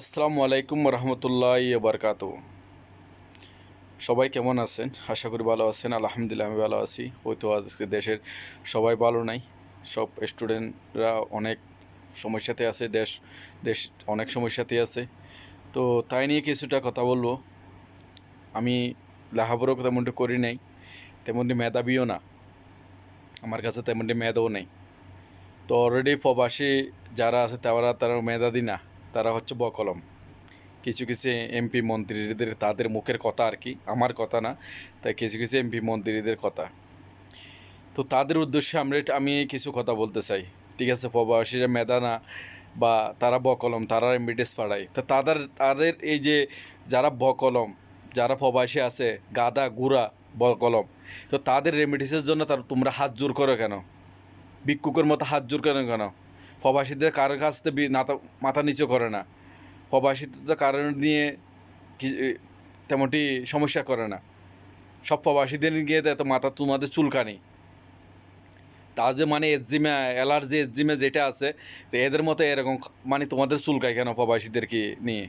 আসসালামু আলাইকুম রহমতুল্লাহ বারকাত সবাই কেমন আছেন? আশা করি ভালো আছেন। আলহামদুলিল্লাহ আমি ভালো আছি। হয়তো আজকে দেশের সবাই ভালো নাই। সব স্টুডেন্টরা অনেক সমস্যাতে আছে। দেশ দেশ অনেক সমস্যাতে আছে। তো তাই নিয়ে কিছুটা কথা বলব। আমি লেখাপড়াও তেমনটি করি নাই। তেমনটি মেধাবীও না। আমার কাছে তেমনটি মেধাও নেই। তো অলরেডি প্রবাসী যারা আছে তারা তারা মেধাদি না। তারা হচ্ছে বকলম। কিছু কিছু এমপি মন্ত্রীদের তাদের মুখের কথা আর কি, আমার কথা না, তাই কিছু কিছু এমপি মন্ত্রীদের কথা। তো তাদের উদ্দেশ্যে আমরা আমি কিছু কথা বলতে চাই। ঠিক আছে, প্রবাসীরা মেধা না বা তারা বকলম, তারা এমবিডিএস পাড়ায়। তো তাদের তাদের এই যে যারা বকলম, যারা প্রবাসী আছে, গাদা, গুড়া, বকলম, তো তাদের রেমিডিসের জন্য তার তোমরা হাত জোর করো কেন? ভিক্ষুকের মতো হাত জোর কেন কেন? প্রবাসীদের কারোর কাছ থেকে মাথা নিচু করে না। প্রবাসীদের কারণ নিয়ে তেমনটি সমস্যা করে না। সব প্রবাসীদের গিয়ে এত মাথা তোমাদের চুলকানি। তা যে মানে এজিমে অ্যালার্জি এজিমে যেটা আছে, তো এদের মতো এরকম মানে তোমাদের চুলকায় কেন প্রবাসীদেরকে নিয়ে?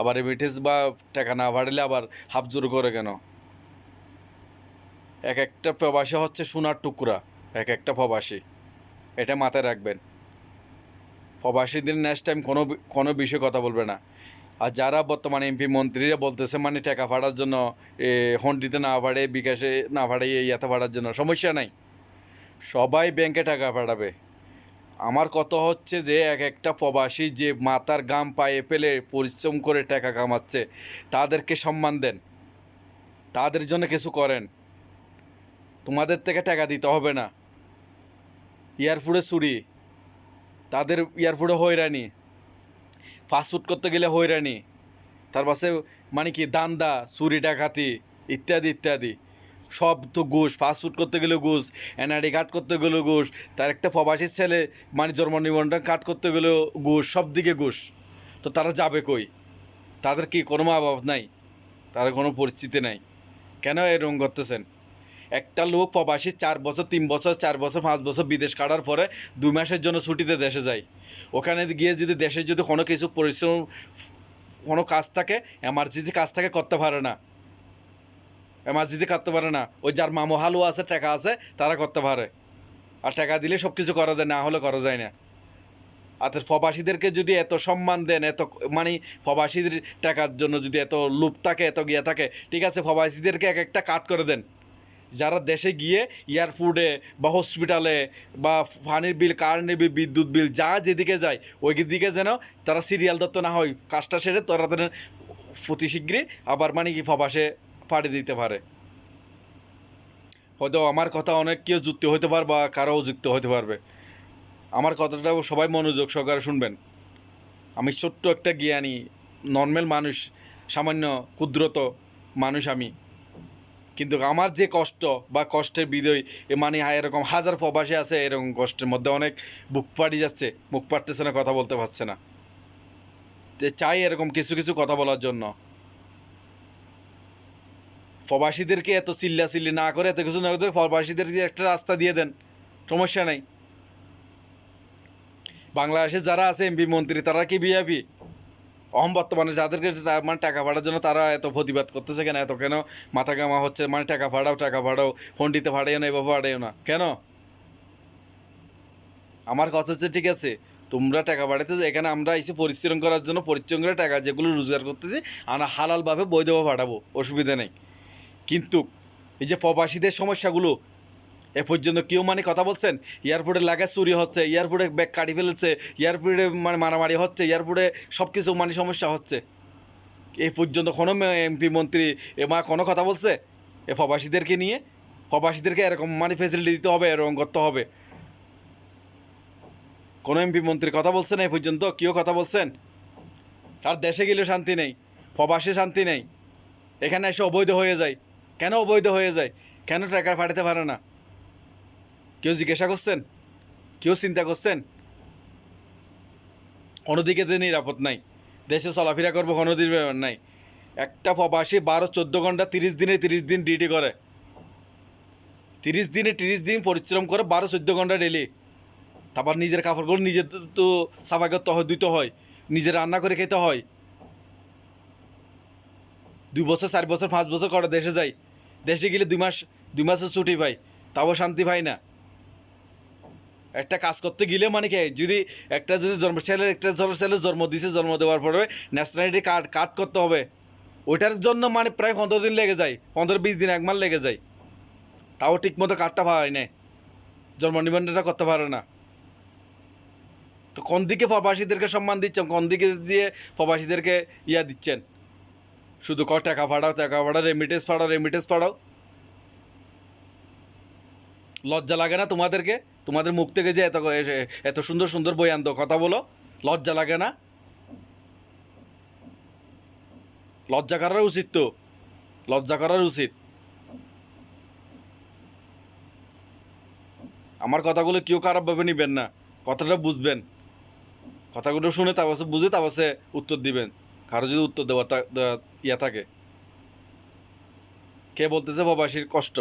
আবার রেমিটেন্স বা টাকা না বাড়লে আবার হাফ জোর করে কেন? এক একটা প্রবাসী হচ্ছে সোনার টুকরা, এক একটা প্রবাসী। এটা মাথায় রাখবেন। প্রবাসীদের নেক্সট টাইম কোনো কোনো বিষয়ে কথা বলবে না। আর যারা বর্তমানে এমপি মন্ত্রীরা বলতেছে মানে টাকা ফাড়ার জন্য হন্ডিতে না ফাড়ে বিকাশে না ফাড়ে ইয়াতে ফাড়ার জন্য। সমস্যা নাই। সবাই ব্যাংকে টাকা ফাড়াবে আমার কথা হচ্ছে যে, এক একটা প্রবাসী যে মাথার গাম পায়ে ফেলে পরিশ্রম করে টাকা কামাচ্ছে, তাদেরকে সম্মান দেন। তাদের জন্য কিছু করেন। তোমাদের থেকে টাকা দিতে হবে না। এয়ারপোর্টে চুরি। তাদের এয়ারপোর্টে হয়রানি ফাস্টফুড করতে গেলে হয়রানি, তার পাশে মানে কি দান্দা, চুরি, ডাকাতি ইত্যাদি ইত্যাদি। সব তো ঘুষ ফাস্টফুড করতে গেলে ঘুষ এনআইডি কার্ড করতে গেলেও ঘুষ, তার একটা প্রবাসীর ছেলে মানে জন্ম নিবন্ধন কার্ড করতে গেলেও ঘুষ, সব দিকে ঘুষ। তো তারা যাবে কই? তাদের কি কোনো মা বাবা নাই? তাদের কোনো পরিস্থিতি নাই? কেন এরকম করতেছেন? একটা লোক প্রবাসী চার বছর, তিন বছর, চার বছর, পাঁচ বছর বিদেশ কাটার পরে দুই মাসের জন্য ছুটিতে দেশে যায়। ওখানে গিয়ে যদি দেশে যদি কোনো কিছু পরিশ্রম, কোনো কাজ থাকে এমার্জেন্সি কাজ থাকে, করতে পারে না। এমার্জেন্সি করতে পারে না। ওই যার মামো আছে, টাকা আছে, তারা করতে পারে। আর টাকা দিলে সব কিছু করা যায়, না হলে করা যায় না। আর প্রবাসীদেরকে যদি এত সম্মান দেন, এত মানে প্রবাসীদের টাকার জন্য যদি এত লোভ থাকে, এত গিয়া থাকে, ঠিক আছে, প্রবাসীদেরকে এক একটা কাট করে দেন। যারা দেশে গিয়ে এয়ারপোর্টে বা হসপিটালে বা পানির বিল কারেন্টের বিল, বিদ্যুৎ বিল, যা যেদিকে যায় ওই দিকে যেন তারা সিরিয়াল দত্ত না হয়। কাজটা সেরে তারা তাদের প্রতি শীঘ্রই আবার মানে কি প্রবাসে পাড়ি দিতে পারে। হয়তো আমার কথা অনেক কেউ যুক্ত হতে পারবে বা কারও যুক্ত হতে পারবে। আমার কথাটা সবাই মনোযোগ সহকারে শুনবেন। আমি ছোট্ট একটা জ্ঞানী নর্মাল মানুষ, সামান্য ক্ষুদ্রত মানুষ আমি। কিন্তু আমার যে কষ্ট বা কষ্টের বিদয়, এ মানে হা- এরকম হাজার প্রবাসী আছে, এরকম কষ্টের মধ্যে অনেক বুক ফাটি যাচ্ছে মুখ পাটতেছে না, কথা বলতে পারছে না। যে চাই এরকম কিছু কিছু কথা বলার জন্য। প্রবাসীদেরকে এত চিল্লা চিল্লি না করে, এত কিছু না করে প্রবাসীদেরকে একটা রাস্তা দিয়ে দেন, সমস্যা নাই। বাংলাদেশে যারা আছে এমপি, মন্ত্রী, তারা কি বিআপি অহম বর্তমানে যাদেরকে মানে টাকা ভাড়ার জন্য তারা এত প্রতিবাদ করতেছে কেন? এত কেন? মাথা কামা হচ্ছে মানে টাকা ভাড়াও টাকা ভাড়াও ফন্ডিতে ভাড়াইও না, এভাবে ভাড়াইও না। কেন? আমার কথা হচ্ছে ঠিক আছে, তোমরা টাকা বাড়াইতেছো এখানে আমরা এসে পরিশ্রম করার জন্য, পরিশ্রম করে টাকা যেগুলো রোজগার করতেছি, আমরা হালালভাবে বৈধভাবে পাঠাবো অসুবিধা নেই। কিন্তু এই যে প্রবাসীদের সমস্যাগুলো এ পর্যন্ত কেউ মানে কথা বলছেন? এয়ারপোর্টে লাগেজ চুরি হচ্ছে, এয়ারপোর্টে ব্যাগ কাটি ফেলেছে, এয়ারপোর্টে মানে মারামারি হচ্ছে, এয়ারপোর্টে সব কিছু মানে সমস্যা হচ্ছে। এ পর্যন্ত কোনো এমপি মন্ত্রী এ মা কোনো কথা বলছে? এ প্রবাসীদেরকে নিয়ে? প্রবাসীদেরকে এরকম মানে ফেসিলিটি দিতে হবে, এরকম করতে হবে। কোনো এমপি মন্ত্রী কথা বলছেন এই পর্যন্ত কেউ কথা বলছেন? আর দেশে গেলেও শান্তি নেই, প্রবাসে শান্তি নেই। এখানে এসে অবৈধ হয়ে যায়। কেন অবৈধ হয়ে যায়? কেন টাকা পাঠাতে পারে না? কেউ জিজ্ঞাসা করছেন? কেউ চিন্তা করছেন? কোনো দিকে যে নিরাপদ নাই। দেশে চলাফেরা করব ব্যাপার নাই। একটা প্রবাসী বারো, চোদ্দ ঘণ্টা তিরিশ দিনে তিরিশ দিন ডিউটি করে। তিরিশ দিনে তিরিশ দিন পরিশ্রম করে বারো, চোদ্দ ঘণ্টা ডেলি তারপর নিজের কাপড়গুলো নিজের তো- সাফাই করতে হয় দিতে হয়। নিজে রান্না করে খেতে হয়। দুই বছর, চার বছর, পাঁচ বছর করে দেশে যাই। দেশে গেলে দুই মাস, দুই মাসের ছুটি পাই। তাও শান্তি পাই না। একটা কাজ করতে গেলে মানে কি, যদি একটা যদি জন্ম ছেলের একটা জন্ম ছেলের জন্ম দিছে, জন্ম দেওয়ার পরে ন্যাশনালিটি কার্ড কার্ড করতে হবে। ওইটার জন্য মানে প্রায় পনেরো দিন লেগে যায়, পনেরো বিশ দিন, এক মাস লেগে যায়। তাও ঠিক মতো কার্ডটা পাওয়াই না জন্ম নিবন্ধনটা করতে পারে না। তো কোন দিকে প্রবাসীদেরকে সম্মান দিচ্ছেন, কোন দিকে দিয়ে প্রবাসীদেরকে ইয়া দিচ্ছেন? শুধু ক, টাকা ফাড়াও টাকা ফাড়াও রেমিটেন্স ফাড়াও রেমিটেন্স ফাড়াও। লজ্জা লাগে না তোমাদেরকে? তোমাদের মুখ থেকে যে এত এত সুন্দর সুন্দর বই আনতো, কথা বলো। লজ্জা লাগে না? লজ্জা করার উচিত তো? লজ্জা করার উচিত? আমার কথাগুলো কেউ খারাপভাবে নিবেন না। কথাটা বুঝবেন। কথাগুলো শুনে তারপর বুঝে তারপর উত্তর দিবেন। কারও যদি উত্তর দেওয়া ইয়া থাকে। কে বলতেছে প্রবাসীর কষ্ট?